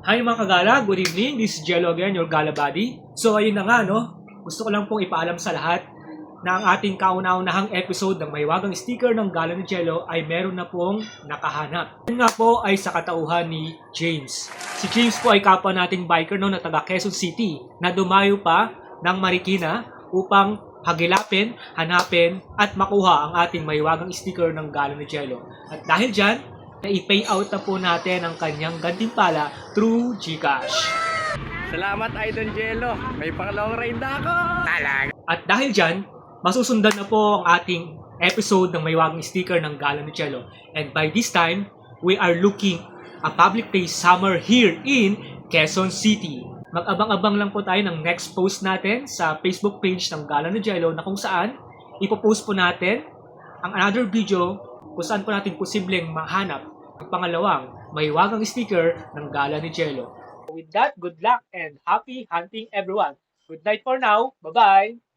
Hi mga kagala, good evening. This is Jello again, your gala buddy. So ayun na nga no, gusto ko lang pong ipaalam sa lahat na ang ating kauna-unahang episode ng Maywagang Sticker ng Gala ni Jello ay meron na pong nakahanap. Yun nga po ay sa katauhan ni James. Si James po ay kapwa nating biker no na taga Quezon City na dumayo pa ng Marikina upang hagilapin, hanapin at makuha ang ating Maywagang sticker ng Gala ni Jello. At dahil dyan, na-pay out na po natin ang kanyang gantimpala through GCash. Salamat Idol Jello. May pang long ride na ako. Talag. At dahil dyan, masusundan na po ang ating episode ng Maywagang sticker ng Gala ni Cello. And by this time, we are looking a public place summer here in Quezon City. Mag-abang-abang lang po tayo ng next post natin sa Facebook page ng Gala ni Jello na kung saan ipopost po natin ang another video kung saan po natin posibleng mahanap ang pangalawang maywagang sticker ng Gala ni Jello. With that, good luck and happy hunting everyone. Good night for now. Bye-bye!